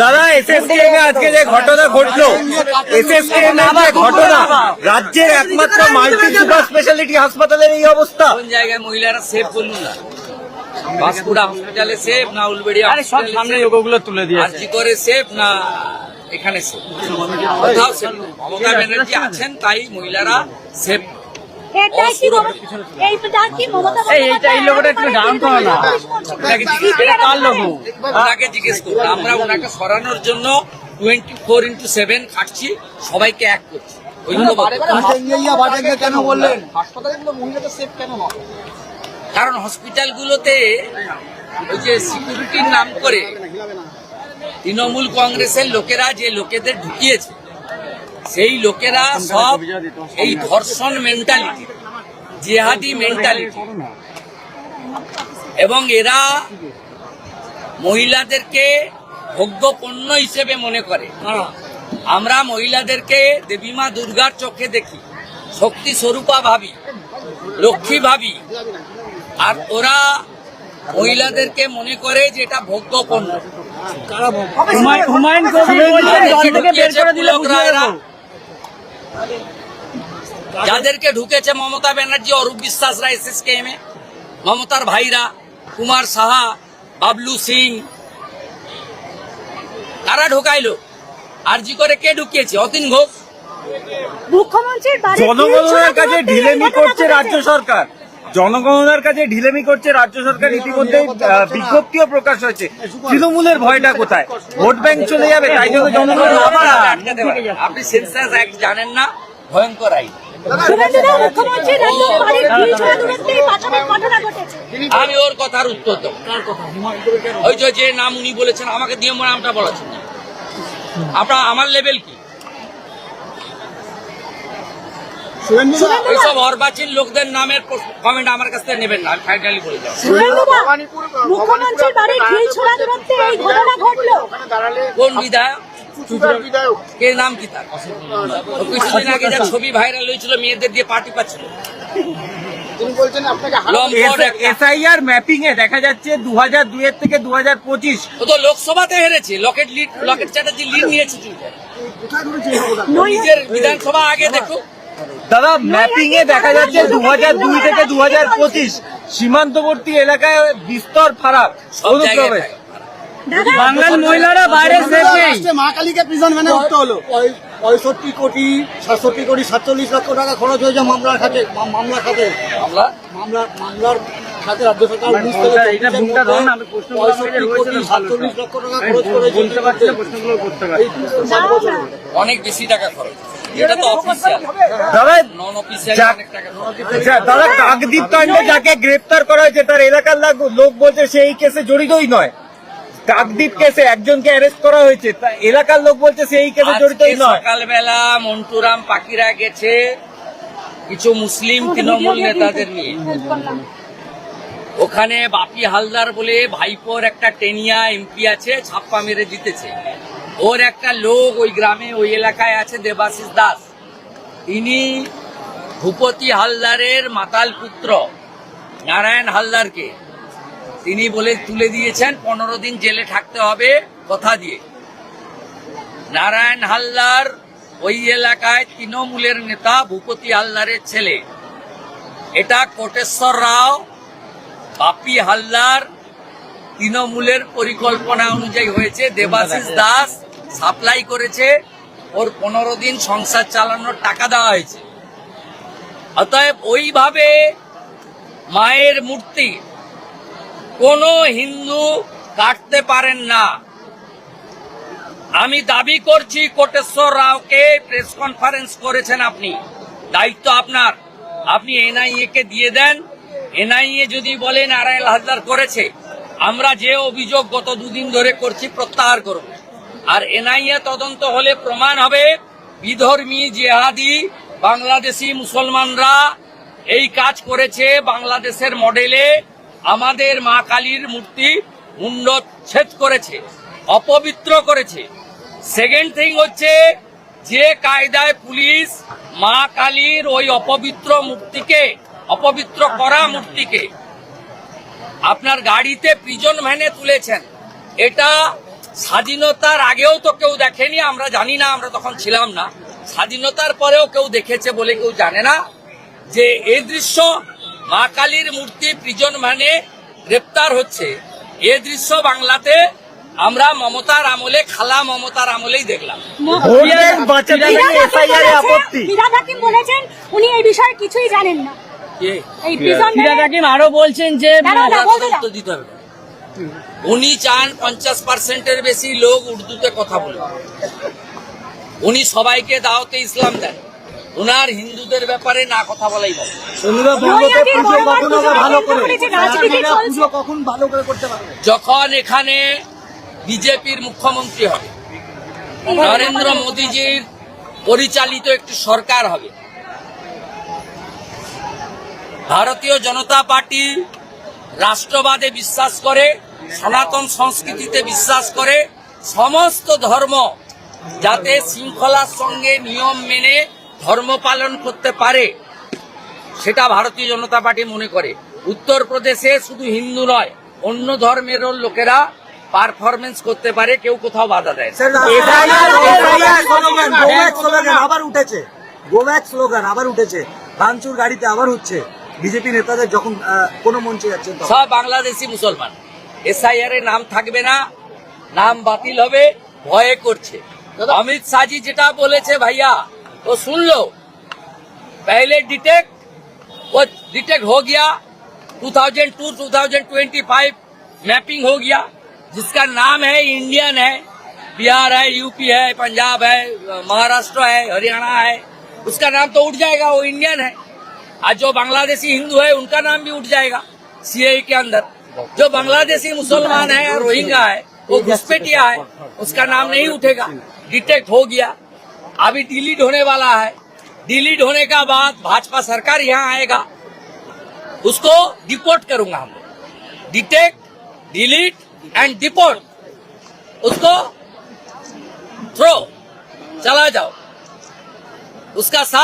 দাদা এসএসকেএম এ আজকে যে ঘটনা ঘটলো এসএসকেএম এর যে ঘটনা রাজ্যের একমাত্র মাল্টি সুপার স্পেশালিটি হাসপাতালের এই অবস্থা। কোন জায়গায় মহিলারা সেফ করল না। বাঁশকুড়া হসপিটালে সেফ না উলবেড়িয়া সামনে ওগুলো তুলে আরজি করে সেফ না এখানে সেফ কোথাও সেফ মমতা ব্যানার্জি আছেন তাই মহিলারা সেফ এটা কি মমতা- এইটা কি মমতা এইটা- এই লোগোটা একটু ডাউন করো না। জিজ্ঞেস এটা কার লোগো? ওনাকে জিজ্ঞেস করুন। আমরা ওনাকে সরানোর জন্য টোয়েন্টি ফোর ইন্টু সেভেন খাটছি সবাইকে এক করছি। কেন বললেন? হাসপাতালে সেফ কেন কারণ হসপিটালগুলোতে ওই যে সিকিউরিটির নাম করে তৃণমূল কংগ্রেসের লোকেরা যে লোকেদের ঢুকিয়েছে সেই লোকেরা সব এই ধর্ষণ মেন্টালিটি জেহাদি মেন্টালিটি এবং এরা মহিলাদেরকে ভোগ্য পণ্য হিসেবে মনে করে। আমরা মহিলাদেরকে দেবীমা দুর্গার চোখে দেখি শক্তি স্বরূপা ভাবি লক্ষ্মী ভাবি। আর ওরা মহিলাদেরকে মনে করে যে এটা ভোগ্য পণ্য হুমায়ুন- হুমায়ুন কবির বলছেন দল থেকে বের করে দিলে বুঝে লোকরা দেবো। যাদেরকে ঢুকেছে মমতা ব্যানার্জি অরূপ বিশ্বাসরা এস এ মমতার ভাইরা কুমার সাহা বাবলু সিং তারা ঢুকাইল। আর জি করে কে ঢুকিয়েছে? অতীন ঘোষ। মুখ্যমন্ত্রীর জনগণের কাছে ঢিলেমি করছে রাজ্য সরকার। জনগণনার কাছে ঢিলেমি করছে রাজ্য সরকার ইতিমধ্যে বিজ্ঞপ্তিও প্রকাশ হয়েছে। তৃণমূলের ভয়টা কোথায়? ভোট ব্যাংক চলে যাবে তাই জন্য জনগণ। আপনি সেন্সাস অ্যাক্ট জানেন না ভয়ঙ্কর আইন। আমি ওর কথার উত্তর দেবো। ওই যে নাম উনি বলেছেন আমাকে দিয়ে আমার নামটা বলেছেন আপনার আমার লেভেল কি? ওইসব অর্বাচীন লোকদের নামের কমেন্ট আমার কাছ থেকে নেবেন না আমি ফাইনালি বলে দেবো। মুখ্যমন্ত্রীর বাড়ির ঢিল ছোড়া দূরত্বে এই ঘটনা ঘটলো। কোন বিধায়ক? কে নাম কি তার? কিছুদিন আগে যা ছবি ভাইরাল হয়েছিল মেয়েদের দিয়ে পার্টি পাচ্ছিল। এসআইআর ম্যাপিং এ দেখা যাচ্ছে দু হাজার দুই এর থেকে দু হাজার পঁচিশ। ও তো লোকসভাতে হেরেছে। লকেট লিড লকেট চ্যাটার্জি লিড নিয়েছে নিজের বিধানসভা আগে দেখো। দাদা ম্যাপিং এ দেখা যাচ্ছে দু হাজার দুই থেকে দু হাজার পঁচিশ সীমান্তবর্তী এলাকায় বিস্তর ফারাক অনুপ্রবেশ। বাঙাল মহিলারা বাইরে সেফ নেই। মা কালীকে প্রিজন ভ্যানে উঠতে হলো। পঁয়ষট্টি কোটি সাতষট্টি কোটি সাতচল্লিশ লক্ষ টাকা খরচ হয়েছে মামলার খাতে মামলার মামলা খাতে। মামলা? মামলা মামলার রাজ্য সরকার উনিশ থেকে এটা- এটা চব্বিশের ভুলটা মধ্যে ধরুন, আমি প্রশ্নগুলো আমাকে পঁয়ষট্টি হয়েছিল কোটি ভালো সাতচল্লিশ লক্ষ টাকা খরচ করেছে বলতে পারছি না, প্রশ্নগুলো করতে পারছি এই পাঁচ বছরে। অনেক বেশি টাকা খরচ। এটা তো অফিসিয়াল দাদা নন অফিসিয়াল অনেক টাকা দাদা কাকদ্বীপ কাণ্ডে যাকে গ্রেপ্তার করা হয়েছে তার এলাকার লোক বলছে সে এই কেসে জড়িতই নয়। কাকদ্বীপ কেসে একজনকে অ্যারেস্ট করা হয়েছে এলাকার লোক বলছে সে এই কেসে জড়িতই নয়। সকালবেলা মন্টুরাম পাখিরা গেছে কিছু মুসলিম তৃণমূল নেতাদের নিয়ে। ওখানে বাপি হালদার বলে ভাইপোর একটা টেনিয়া এমপি আছে, ছাপ্পা মেরে জিতেছে। ওর একটা লোক ওই গ্রামে, ওই এলাকায় আছে দেবাশিস দাস। তিনি ভূপতি হালদারের মাতাল পুত্র, নারায়ণ হালদারকে। তিনি বলে তুলে দিয়েছেন, পনেরো দিন জেলে থাকতে হবে, কথা দিয়ে। নারায়ণ হালদার ওই এলাকায় তৃণমূলের নেতা, ভূপতি হালদারের ছেলে। এটা কোটেশ্বর রাও বাপি হালদার তৃণমূলের পরিকল্পনা অনুযায়ী হয়েছে। দেবাশিস দাস সাপ্লাই করেছে। ওর পনেরো দিন সংসার চালানোর টাকা দেওয়া হয়েছে। অতএব ওইভাবে মায়ের মূর্তি কোনো হিন্দু কাটতে পারেন না। আমি দাবি করছি কোটেশ্বর রাওকে প্রেস কনফারেন্স করেছেন আপনি। দায়িত্ব আপনার। আপনি এনআইএ কে দিয়ে দেন। এনআইএ যদি বলে নারায়ণ হাজদার করেছে, আমরা যে অভিযোগ গত দুদিন ধরে করছি প্রত্যাহার করব। আর এনআইএ তদন্ত হলে প্রমাণ হবে বিধর্মী জেহাদি বাংলাদেশি মুসলমানরা এই কাজ করেছে বাংলাদেশের মডেলে। আমাদের মা কালীর মূর্তি মুন্ডচ্ছেদ করেছে, অপবিত্র করেছে। সেকেন্ড থিং হচ্ছে যে কায়দায় পুলিশ মা কালীর ওই অপবিত্র মূর্তিকে অপবিত্র করা মূর্তিকে। আপনার গাড়িতে প্রিজন ভ্যানে তুলেছেন। এটা স্বাধীনতার আগেও তো কেউ দেখেনি আমরা জানি না আমরা তখন ছিলাম না। স্বাধীনতার পরেও কেউ দেখেছে বলে কেউ জানে না যে এই দৃশ্য মা কালীর মূর্তি প্রিজন মানে গ্রেপ্তার হচ্ছে। এ দৃশ্য বাংলাতে আমরা মমতার আমলে খালা মমতার আমলেই দেখলাম। এ আপত্তি। বলেছেন? উনি এই বিষয়ে কিছুই জানেন না। হাকিম আরও বলছেন যে দিতে হবে। উনি চান পঞ্চাশ পার্সেন্টের বেশি লোক উর্দুতে কথা বলে। উনি সবাইকে দাওয়াতে ইসলাম দেন। ওনার হিন্দুদের ব্যাপারে না কথা বলাই যখন এখানে বিজেপির মুখ্যমন্ত্রী হবে নরেন্দ্র মোদীজির পরিচালিত একটি সরকার হবে ভারতীয় জনতা পার্টি রাষ্ট্রবাদে বিশ্বাস করে সনাতন সংস্কৃতিতে বিশ্বাস করে সমস্ত ধর্ম যাতে শৃঙ্খলার সঙ্গে নিয়ম মেনে ধর্ম পালন করতে পারে সেটা ভারতীয় জনতা পার্টি মনে করে উত্তরপ্রদেশে শুধু হিন্দু নয় অন্য ধর্মেরও লোকেরা পারফরমেন্স করতে পারে কেউ কোথাও বাধা দেয় আবার উঠেছে গোব্যাক স্লোগান আবার উঠেছে ভাঙচুর গাড়িতে আবার হচ্ছে বিজেপি নেতাদের যখন আহ, কোনো মঞ্চে যাচ্ছেন তখন। সব বাংলাদেশি মুসলমান এসআইআর এ নাম থাকবে না নাম বাতিল হবে ভয়ে করছে অমিত শাহজি যেটা বলেছে ভাইয়া ও सुन लो पहले डिटेक्ट वो डिटेक्ट हो गया 2002 2025 मैपिंग हो गया जिसका नाम है इंडियन है बिहार है यूपी है पंजाब है महाराष्ट्र है हरियाणा है उसका नाम तो उठ जाएगा वो इंडियन है आज जो बांग्लादेशी हिंदू है, उनका नाम भी उठ जाएगा सीए के अंदर। जो बांग्लादेशी मुसलमान है रोहिंगा है, वो घुसपैठिया है, उसका नाम नहीं उठेगा। डिटेक्ट हो गया। अभी डिलीट होने वाला है। डिलीट होने का बाद भाजपा सरकार यहाँ आएगा। उसको डिपोर्ट करूँगा हम डिटेक्ट, डिलीट एंड डिपोर्ट उसको थ्रो चला जाओ। उसका साथ